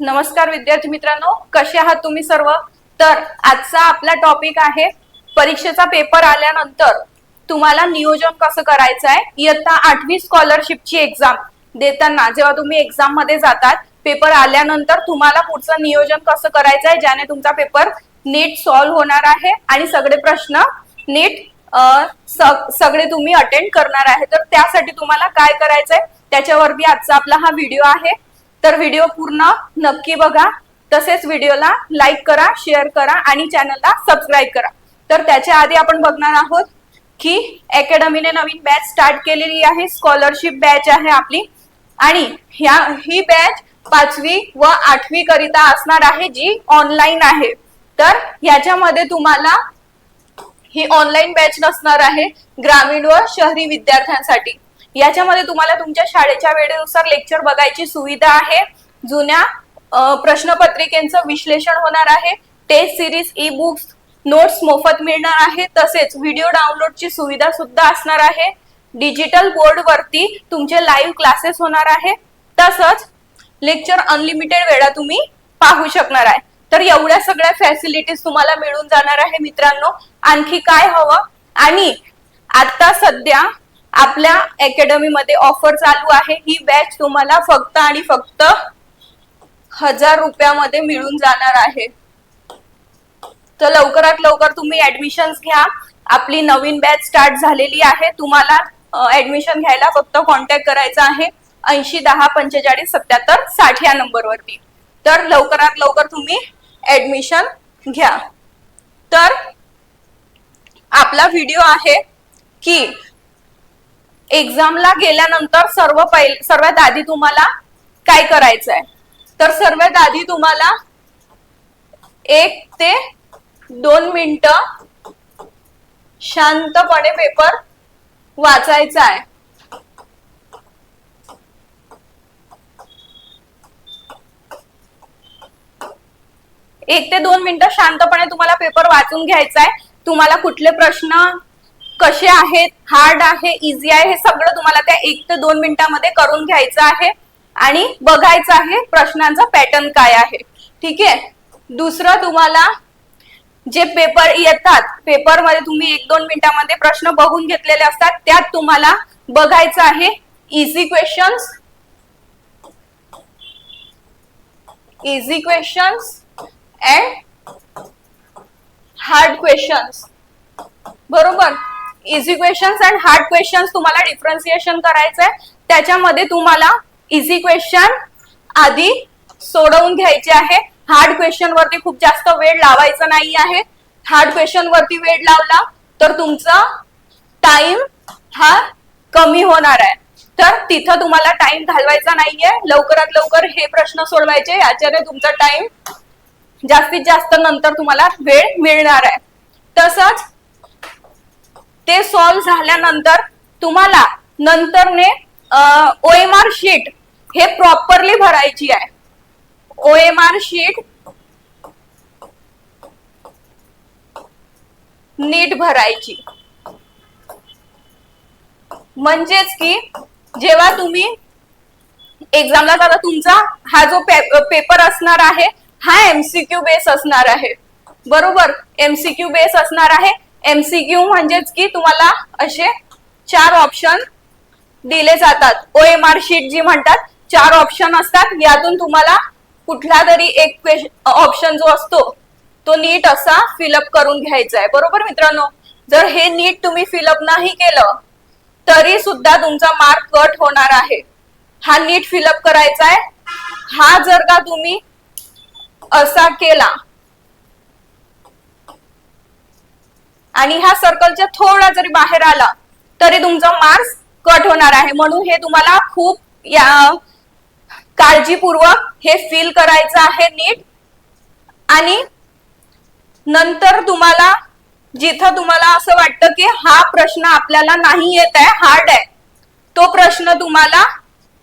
नमस्कार विद्यार्थी मित्रांनो कसे आहात तुम्ही सर्व? तर आजचा आपला टॉपिक आहे परीक्षेचा पेपर आल्यानंतर तुम्हाला नियोजन कसं करायचं आहे? इयत्ता आठवी स्कॉलरशिपची एक्झाम देताना जेव्हा तुम्ही एक्झाममध्ये जातात पेपर आल्यानंतर तुम्हाला पुढचं नियोजन कसं करायचं आहे ज्याने तुमचा पेपर नीट सॉल्व्ह होणार आहे आणि सगळे प्रश्न नीट सगळे तुम्ही अटेंड करणार आहे. तर त्यासाठी तुम्हाला काय करायचंय? त्याच्यावरती आजचा आपला हा व्हिडिओ आहे. तर व्हिडिओ पूर्ण नक्की बघा. तसेच व्हिडिओला लाईक करा शेअर करा आणि चॅनलला सबस्क्राईब करा. तर त्याच्या आधी आपण बघणार आहोत की अकॅडमीने नवीन बॅच स्टार्ट केलेली आहे. स्कॉलरशिप बॅच आहे आपली. आणि ह्या ही बॅच पाचवी व आठवी करिता असणार आहे जी ऑनलाईन आहे. तर ह्याच्यामध्ये तुम्हाला ही ऑनलाईन बॅच नसणार आहे. ग्रामीण व शहरी विद्यार्थ्यांसाठी. याच्यामध्ये तुम्हाला तुमच्या शाळेच्या वेळेनुसार लेक्चर बघायची सुविधा आहे. जुन्या प्रश्नपत्रिकेचं विश्लेषण होणार आहे. Test series e books notes मोफत मिळणार आहे. तसेच व्हिडिओ डाउनलोडची सुविधा सुद्धा असणार आहे. डिजिटल बोर्ड वरती तुमचे लाईव्ह क्लासेस होणार आहे. तसंच लेक्चर अनलिमिटेड वेळा तुम्ही पाहू शकणार आहे. तर एवढ्या सगळ्या फॅसिलिटीज तुम्हाला मिळून जाणार आहे मित्रांनो. आणखी काय हवं? आणि आता सध्या आपल्या अकॅडमी मध्ये ऑफर चालू आहे. ही बॅच तुम्हाला फक्त आणि फक्त हजार रुपयामध्ये मिळून जाणार आहे. तर लवकरात लवकर तुम्ही ऍडमिशन घ्या. आपली नवीन बॅच स्टार्ट झालेली आहे. तुम्हाला ऍडमिशन घ्यायला फक्त कॉन्टॅक्ट करायचा आहे. ऐंशी दहा पंचेचाळीस सत्याहत्तर साठ या नंबरवरती. तर लवकरात लवकर तुम्ही ऍडमिशन घ्या. तर आपला व्हिडिओ आहे की एक्झामला गेल्यानंतर सर्व पहिले सर्वात आधी तुम्हाला काय करायचं आहे तर सर्वात आधी तुम्हाला एक ते दोन मिनिट शांतपणे पेपर वाचायचा आहे एक ते दोन मिनिटं शांतपणे तुम्हाला पेपर वाचून घ्यायचा आहे तुम्हाला कुठले प्रश्न कसे आहेत हार्ड आहे इझी आहे हे सगळं तुम्हाला त्या एक ते दोन मिनिटांमध्ये करून घ्यायचं आहे. आणि बघायचं आहे प्रश्नांचा पॅटर्न काय आहे. ठीक आहे? दुसरं तुम्हाला जे पेपर येतात पेपरमध्ये तुम्ही एक दोन मिनिटांमध्ये प्रश्न बघून घेतलेले असतात त्यात तुम्हाला बघायचं आहे easy questions easy questions and hard questions बरोबर? Easy questions and hard questions तुम्हाला डिफरन्सिएशन करायचंय. त्याच्यामध्ये तुम्हाला इझी क्वेश्चन आधी सोडवून घ्यायचे आहे. हार्ड क्वेश्चन वरती खूप जास्त वेळ लावायचा नाही आहे. हार्ड क्वेश्चन वरती वेळ लावला तर तुमचा टाइम हा कमी होणार आहे. तर तिथं तुम्हाला टाइम घालवायचा नाहीये. लवकरात लवकर हे प्रश्न सोडवायचे. याच्याने तुमचा टाइम जास्तीत जास्त नंतर तुम्हाला वेळ मिळणार आहे. तसंच ते सॉल्व्ह झाल्यानंतर तुम्हाला नंतरने ओ एम आर शीट हे प्रॉपरली भरायची आहे. ओ एम आर शीट नीट भरायची. म्हणजेच की जेव्हा तुम्ही एक्झामला जाता तुमचा हा जो पेपर असणार आहे हा एमसीक्यू बेस असणार आहे. बरोबर? एमसीक्यू बेस असणार आहे. एमसीक्यू म्हणजेच की तुम्हाला असे चार ऑप्शन दिले जातात. ओ एम आर शीट जी म्हणतात चार ऑप्शन असतात. यातून तुम्हाला कुठला तरी एक ऑप्शन जो असतो तो नीट असा फिलअप करून घ्यायचा आहे. बरोबर मित्रांनो? जर हे नीट तुम्ही फिलअप नाही केलं तरी सुद्धा तुमचा मार्क कट होणार आहे. हा नीट फिलअप करायचा आहे. हा जर का तुम्ही असा केला आणि ह्या सर्कलच्या थोडा जरी बाहेर आला तरी तुमचा मार्क्स कट होणार आहे. म्हणून हे तुम्हाला खूप या काळजीपूर्वक हे फील करायचं आहे नीट. आणि नंतर तुम्हाला जिथं तुम्हाला असं वाटतं की हा प्रश्न आपल्याला नाही येत आहे हार्ड आहे तो प्रश्न तुम्हाला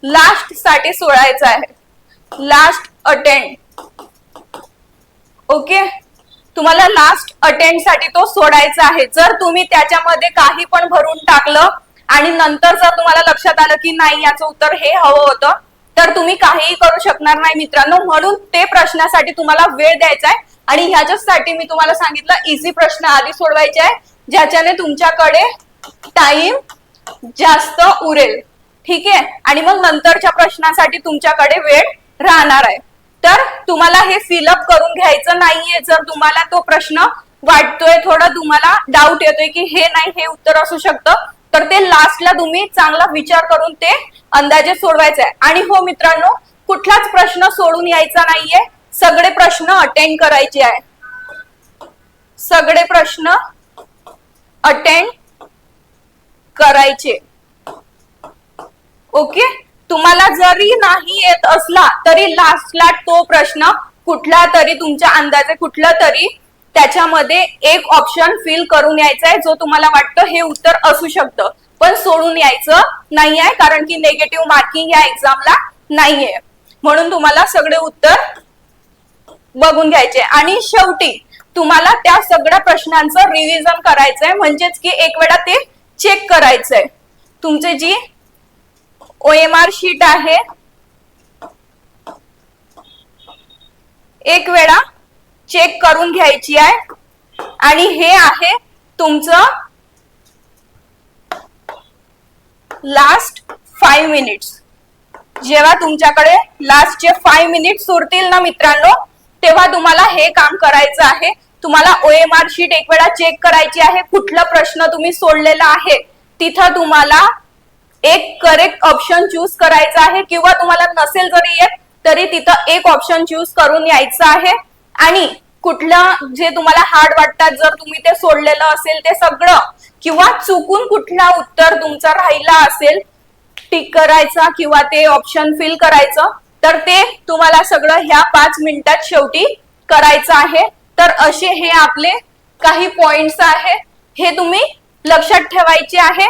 लास्टसाठी सोडायचा आहे. लास्ट अटेंड ओके तुम्हाला लास्ट अटेंडसाठी तो सोडायचा आहे. जर तुम्ही त्याच्यामध्ये काही पण भरून टाकलं आणि नंतर जर तुम्हाला लक्षात आलं की नाही याचं उत्तर हे हवं होतं तर तुम्ही काहीही करू शकणार नाही मित्रांनो. म्हणून ते प्रश्नासाठी तुम्हाला वेळ द्यायचा आहे. आणि ह्याच्यासाठी मी तुम्हाला सांगितलं इझी प्रश्न आधी सोडवायचे आहे ज्याच्याने तुमच्याकडे टाइम जास्त उरेल. ठीक आहे? आणि मग नंतरच्या प्रश्नासाठी तुमच्याकडे वेळ राहणार आहे. तर तुम्हाला हे फिलअप करून घ्यायचं नाहीये. जर तुम्हाला तो प्रश्न वाटतोय थोडा तुम्हाला डाऊट येतोय की हे नाही हे उत्तर असू शकतं तर ते लास्टला तुम्ही चांगला विचार करून ते अंदाजे सोडवायचे आहे आणि हो मित्रांनो कुठलाच प्रश्न सोडून यायचा नाहीये. सगळे प्रश्न अटेंड करायचे आहे. सगळे प्रश्न अटेंड करायचे. ओके तुम्हाला जरी नाही येत असला तरी लास्टला तो प्रश्न कुठला तरी तुमच्या अंदाजे कुठला तरी त्याच्यामध्ये एक ऑप्शन फिल करून यायचा आहे जो तुम्हाला वाटतं हे उत्तर असू शकतं. पण सोडून यायचं नाही आहे कारण की नेगेटिव्ह मार्किंग या एक्झामला नाहीये. म्हणून तुम्हाला सगळे उत्तर बघून घ्यायचे. आणि शेवटी तुम्हाला त्या सगळ्या प्रश्नांचं रिव्हिजन करायचंय म्हणजेच की एक वेळा ते चेक करायचंय. तुमचे जी ओएमआर शीट आहे. एक वेळा चेक करून घ्यायची आहे. आणि हे आहे तुमचं लास्ट फाईव्ह मिनिट्स जेव्हा तुमच्याकडे लास्टचे फाईव्ह मिनिट्स उरतील ना मित्रांनो तेव्हा तुम्हाला हे काम करायचं आहे. तुम्हाला ओएमआर शीट एक वेळा चेक करायची आहे. कुठला प्रश्न तुम्ही सोडलेला आहे तिथं तुम्हाला एक करेक्ट ऑप्शन चूज करायचा आहे किंवा तुम्हाला नसेल जरी येत तरी तिथं एक ऑप्शन चूज करून यायचं आहे. आणि कुठलं जे तुम्हाला हार्ड वाटतात जर तुम्ही ते सोडलेलं असेल ते सगळं किंवा चुकून कुठला उत्तर तुमचा राहिला असेल टिक करायचा किंवा ते ऑप्शन फिल करायचं तर ते तुम्हाला सगळं ह्या पाच मिनिटात शेवटी करायचं आहे. तर असे हे आपले काही पॉइंट्स आहे. हे तुम्ही लक्षात ठेवायचे आहे.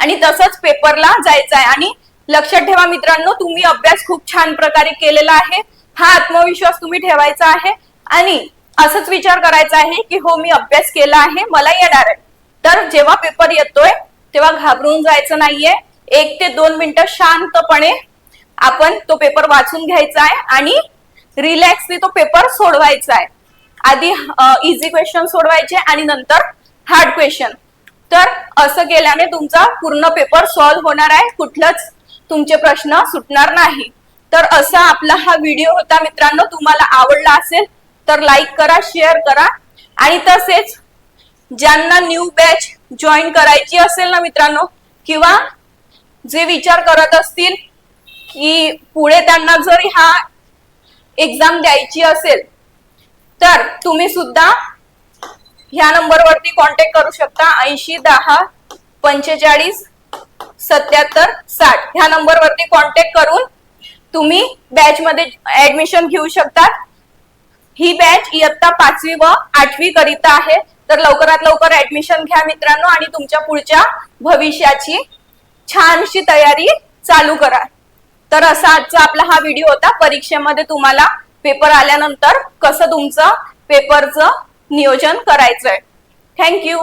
आणि तसंच पेपरला जायचं आहे आणि लक्षात ठेवा मित्रांनो तुम्ही अभ्यास खूप छान प्रकारे केलेला आहे. हा आत्मविश्वास तुम्ही ठेवायचा आहे. आणि असंच विचार करायचा आहे की हो मी अभ्यास केला आहे मला येणार आहे. तर जेव्हा पेपर येतोय तेव्हा घाबरून जायचं नाहीये. एक ते दोन मिनिटं शांतपणे आपण तो पेपर वाचून घ्यायचा आहे आणि रिलॅक्सली तो पेपर सोडवायचा आहे. आधी इझी क्वेश्चन सोडवायचे आणि नंतर हार्ड क्वेश्चन तर असं केल्याने तुमचा पूर्ण पेपर सॉल्व्ह होणार आहे. कुठलंच तुमचे प्रश्न सुटणार नाही. तर असा आपला हा व्हिडिओ होता मित्रांनो. तुम्हाला आवडला असेल तर लाईक करा शेअर करा. आणि तसेच ज्यांना न्यू बॅच जॉईन करायची असेल ना मित्रांनो किंवा जे विचार करत असतील की पुढे त्यांना जर हा एक्झाम द्यायची असेल तर तुम्ही सुद्धा ह्या नंबरवरती कॉन्टॅक्ट करू शकता ऐंशी दहा पंचेचाळीस सत्याहत्तर साठ. ह्या नंबरवरती कॉन्टॅक्ट करून तुम्ही बॅच मध्ये ऍडमिशन घेऊ शकता ही बॅच इयत्ता पाचवी व आठवी करिता आहे. तर लवकरात लवकर ऍडमिशन घ्या मित्रांनो आणि तुमच्या पुढच्या भविष्याची छानशी तयारी चालू करा. तर असा आजचा आपला हा व्हिडिओ होता. परीक्षेमध्ये तुम्हाला पेपर आल्यानंतर कसं तुमचं पेपरचं नियोजन करायचंय. थँक्यू